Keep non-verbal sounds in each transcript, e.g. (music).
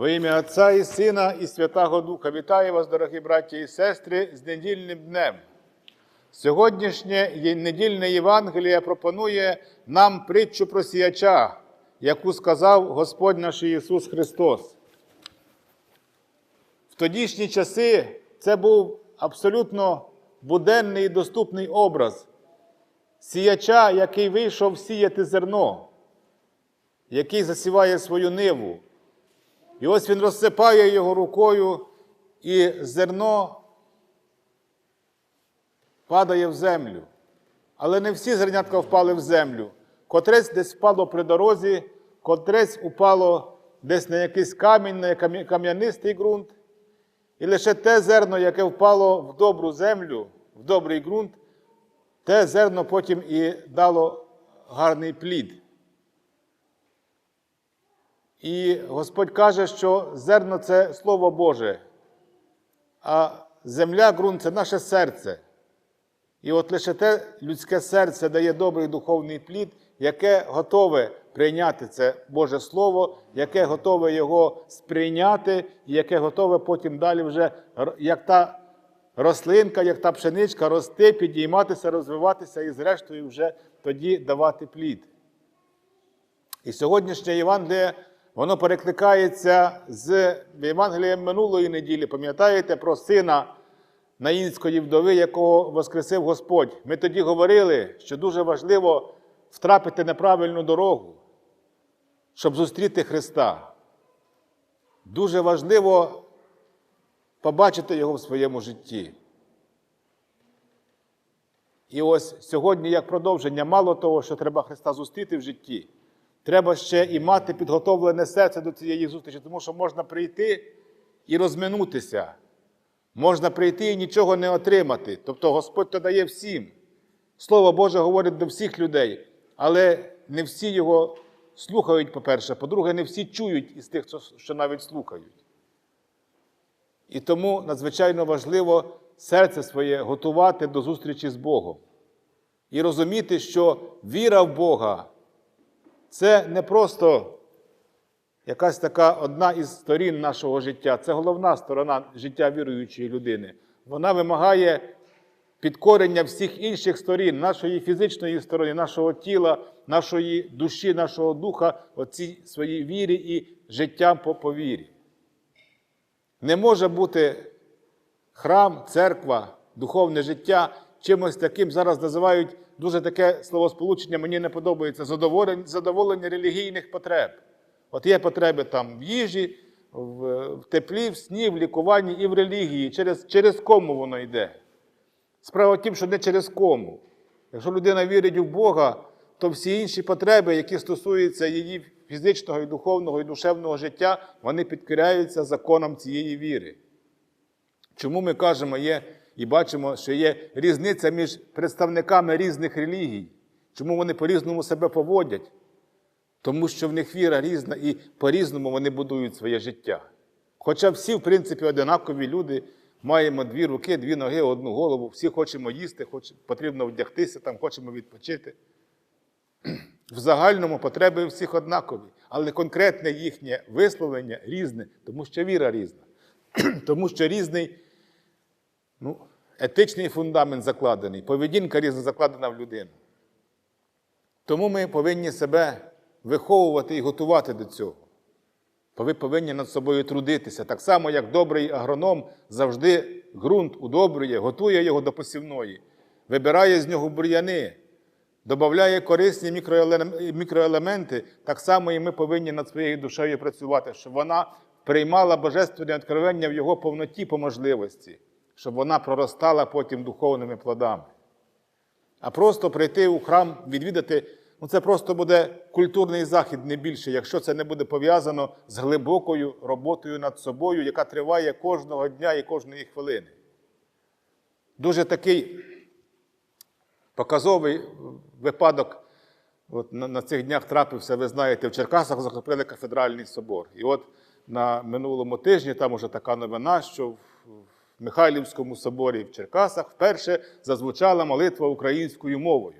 Во ім'я Отця і Сина, і Святого Духа вітаю вас, дорогі браті і сестри, з недільним днем. Сьогоднішнє недільне Євангеліє пропонує нам притчу про сіяча, яку сказав Господь наш Ісус Христос. В тодішні часи це був абсолютно буденний і доступний образ сіяча, який вийшов сіяти зерно, який засіває свою ниву. І ось він розсипає його рукою, і зерно падає в землю. Але не всі зернятка впали в землю. Котрець десь впало при дорозі, котрець упало десь на якийсь камінь, на кам'янистий ґрунт. І лише те зерно, яке впало в добру землю, в добрий ґрунт, те зерно потім і дало гарний плід. І Господь каже, що зерно це Слово Боже, а земля, ґрунт це наше серце. І от лише те людське серце дає добрий духовний плід, яке готове прийняти це Боже Слово, яке готове його сприйняти, і яке готове потім далі вже, як та рослинка, як та пшеничка, рости, підійматися, розвиватися і, зрештою, вже тоді давати плід. І сьогоднішнє Євангеліє, воно перекликається з Євангелієм минулої неділі. Пам'ятаєте про сина наїнської вдови, якого воскресив Господь. Ми тоді говорили, що дуже важливо втрапити на правильну дорогу, щоб зустріти Христа. Дуже важливо побачити Його в своєму житті. І ось сьогодні, як продовження, мало того, що треба Христа зустріти в житті, треба ще і мати підготовлене серце до цієї зустрічі, тому що можна прийти і розминутися. Можна прийти і нічого не отримати. Тобто Господь то дає всім. Слово Боже говорить до всіх людей, але не всі його слухають, по-перше. По-друге, не всі чують із тих, що навіть слухають. І тому надзвичайно важливо серце своє готувати до зустрічі з Богом. І розуміти, що віра в Бога це не просто якась така одна із сторін нашого життя. Це головна сторона життя віруючої людини. Вона вимагає підкорення всіх інших сторін, нашої фізичної сторони, нашого тіла, нашої душі, нашого духа, оцій своїй вірі і життям по повірі. Не може бути храм, церква, духовне життя чимось таким зараз називають дуже таке словосполучення, мені не подобається задоволення, задоволення релігійних потреб. От є потреби там в їжі, в, в теплі, в сні, в лікуванні і в релігії. Через, через кому воно йде? Справа в тім, що не через кому. Якщо людина вірить в Бога, то всі інші потреби, які стосуються її фізичного, і духовного і душевного життя, вони підкоряються законам цієї віри. Чому ми кажемо, є і бачимо, що є різниця між представниками різних релігій? Чому вони по-різному себе поводять? Тому що в них віра різна і по-різному вони будують своє життя. Хоча всі, в принципі, одинакові люди, маємо дві руки, дві ноги, одну голову, всі хочемо їсти, хоч, потрібно вдягтися, там, хочемо відпочити. В загальному потреби всіх однакові, але конкретне їхнє висловлення різне, тому що віра різна, (clears throat) тому що різний ну, етичний фундамент закладений, поведінка різна закладена в людину. Тому ми повинні себе виховувати і готувати до цього. Бо Ви повинні над собою трудитися, так само, як добрий агроном завжди ґрунт удобрює, готує його до посівної, вибирає з нього бур'яни, додає корисні мікроелементи, так само і ми повинні над своєю душею працювати, щоб вона приймала божественне откровення в його повноті по можливості, щоб вона проростала потім духовними плодами. А просто прийти у храм, відвідати, ну це просто буде культурний захід не більше, якщо це не буде пов'язано з глибокою роботою над собою, яка триває кожного дня і кожної хвилини. Дуже такий показовий випадок от на, на цих днях трапився, ви знаєте, в Черкасах захопили кафедральний собор. І от на минулому тижні там уже така новина, що в Михайлівському соборі в Черкасах вперше зазвучала молитва українською мовою.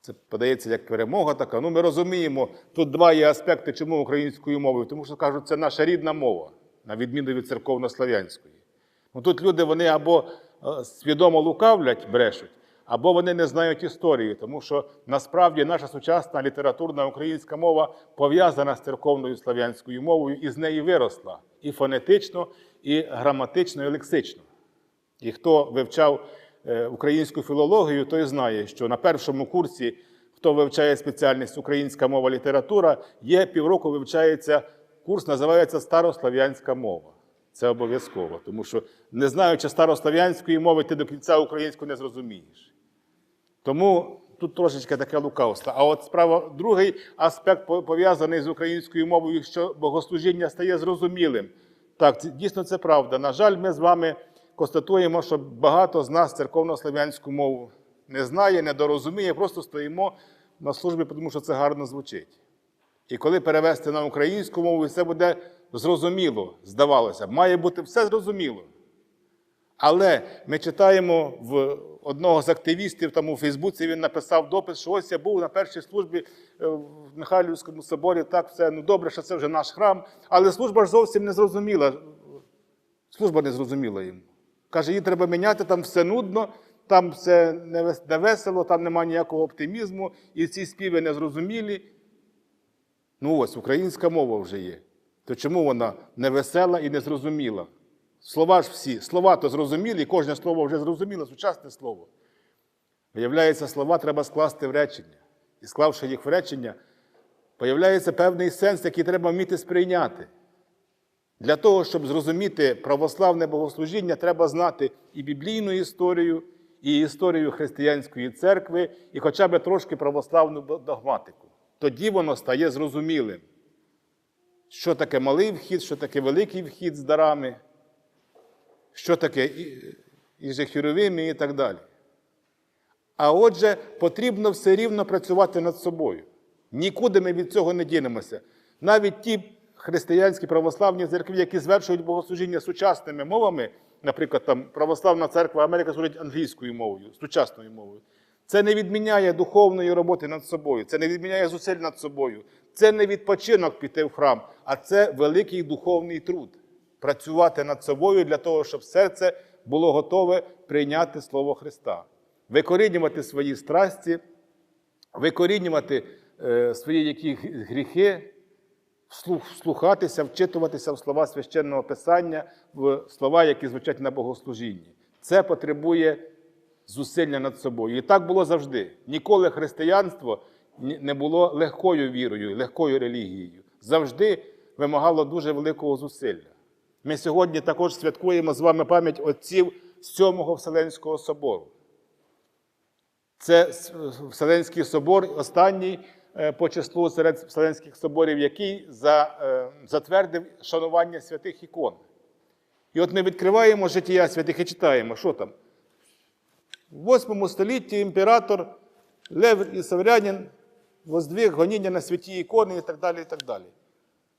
Це подається як перемога така. Ну, ми розуміємо, тут два є аспекти, чому українською мовою, тому що кажуть, це наша рідна мова, на відміну від церковно-слав'янської. Ну, тут люди вони або е, свідомо лукавлять, брешуть, або вони не знають історії, тому що насправді наша сучасна літературна українська мова пов'язана з церковною слав'янською мовою і з неї виросла і фонетично, і граматично, і лексично. І хто вивчав е, українську філологію, той знає, що на першому курсі, хто вивчає спеціальність українська мова література, є півроку вивчається курс, називається Старослав'янська мова. Це обов'язково, тому що не знаючи старослав'янської мови, ти до кінця українську не зрозумієш. Тому тут трошечки таке лукавство. А от справа, другий аспект пов'язаний з українською мовою, що богослужіння стає зрозумілим. Так, дійсно це правда. На жаль, ми з вами констатуємо, що багато з нас церковно-слов'янську мову не знає, недорозуміє, просто стоїмо на службі, тому що це гарно звучить. І коли перевести на українську мову, все буде зрозуміло, здавалося. Має бути все зрозуміло. Але ми читаємо в одного з активістів там у Фейсбуці, він написав допис, що ось я був на першій службі е, в Михайлівському соборі, так все, ну добре, що це вже наш храм. Але служба ж зовсім не зрозуміла. Служба не зрозуміла йому. Каже, її треба міняти, там все нудно, там все не весело, там немає ніякого оптимізму, і ці співи незрозумілі. Ну ось, українська мова вже є. То чому вона не весела і не зрозуміла? Слова ж всі, слова то зрозумілі, кожне слово вже зрозуміло, сучасне слово. Виявляється, слова треба скласти в речення. І склавши їх в речення, появляється певний сенс, який треба вміти сприйняти. Для того, щоб зрозуміти православне богослужіння, треба знати і біблійну історію, і історію християнської церкви, і хоча б трошки православну догматику. Тоді воно стає зрозумілим. Що таке малий вхід, що таке великий вхід з дарами, що таке і- і і так далі. А отже, потрібно все рівно працювати над собою. Нікуди ми від цього не дінемося. Навіть ті християнські православні церкви, які звершують богослужіння сучасними мовами, наприклад, там Православна церква Америка служить англійською мовою, сучасною мовою. Це не відміняє духовної роботи над собою, це не відміняє зусиль над собою. Це не відпочинок піти в храм, а це великий духовний труд. Працювати над собою для того, щоб серце було готове прийняти Слово Христа, викорінювати свої страсті, викорінювати е, свої які гріхи, вслухатися, вчитуватися в слова священного писання, в слова, які звучать на богослужінні. Це потребує зусилля над собою. І так було завжди. Ніколи християнство не було легкою вірою, легкою релігією. Завжди вимагало дуже великого зусилля. Ми сьогодні також святкуємо з вами пам'ять отців Сьомого Вселенського собору. Це Вселенський собор, останній е, по числу серед Вселенських соборів, який е, затвердив шанування святих ікон. І от ми відкриваємо життя святих і читаємо, що там. В 8 столітті імператор Лев і Саврянин воздвиг гоніння на святі ікони і так далі. і так далі.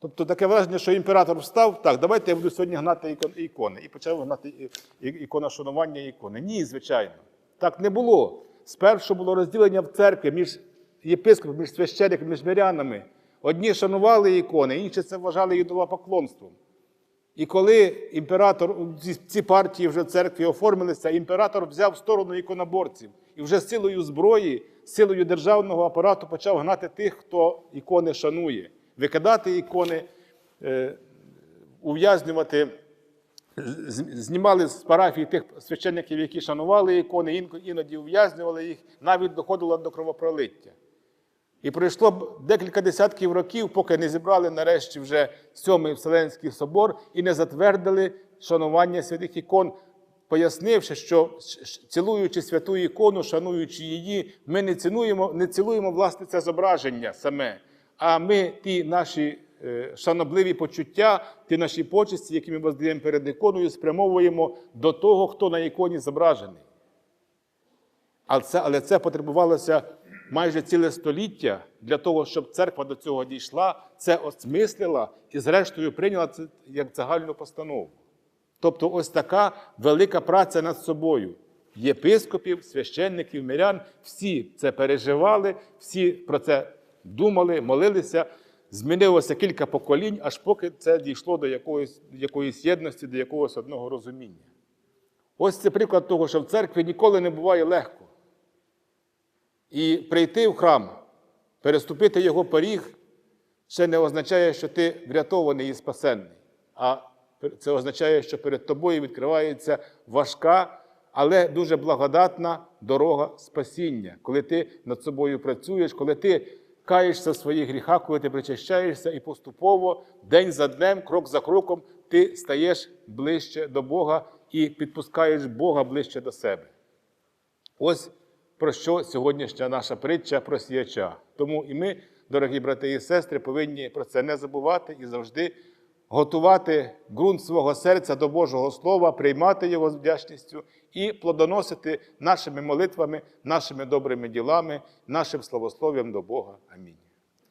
Тобто таке враження, що імператор встав, так, давайте я буду сьогодні гнати ікони. І почав гнати ікона шанування ікони. Ні, звичайно. Так не було. Спершу було розділення в церкві між єпископом, між священниками, між мирянами. Одні шанували ікони, інші це вважали ідолопоклонством. І коли імператор, ці партії вже в церкві оформилися, імператор взяв сторону іконоборців і вже силою зброї, силою державного апарату почав гнати тих, хто ікони шанує, викидати ікони, е, ув'язнювати, знімали з парафії тих священників, які шанували ікони, іноді ув'язнювали їх, навіть доходило до кровопролиття. І пройшло декілька десятків років, поки не зібрали нарешті вже сьомий Вселенський собор і не затвердили шанування святих ікон, пояснивши, що цілуючи святу ікону, шануючи її, ми не цінуємо, не цілуємо власне це зображення саме, а ми ті наші е, шанобливі почуття, ті наші почесті, які ми воздаємо перед іконою, спрямовуємо до того, хто на іконі зображений. Але це, але це потребувалося майже ціле століття для того, щоб церква до цього дійшла, це осмислила і, зрештою, прийняла це як загальну постанову. Тобто, ось така велика праця над собою. єпископів, священників, мирян. Всі це переживали, всі про це думали, молилися. Змінилося кілька поколінь, аж поки це дійшло до якоїсь, якоїсь єдності, до якогось одного розуміння. Ось це приклад того, що в церкві ніколи не буває легко. І прийти в храм, переступити його поріг, ще не означає, що ти врятований і спасенний. А це означає, що перед тобою відкривається важка, але дуже благодатна дорога спасіння, коли ти над собою працюєш, коли ти каєшся в своїх гріхах, коли ти причащаєшся, і поступово, день за днем, крок за кроком, ти стаєш ближче до Бога і підпускаєш Бога ближче до себе. Ось про що сьогоднішня наша притча про сіяча. Тому і ми, дорогі брати і сестри, повинні про це не забувати і завжди готувати ґрунт свого серця до Божого Слова, приймати його з вдячністю і плодоносити нашими молитвами, нашими добрими ділами, нашим славослов'ям до Бога. Амінь.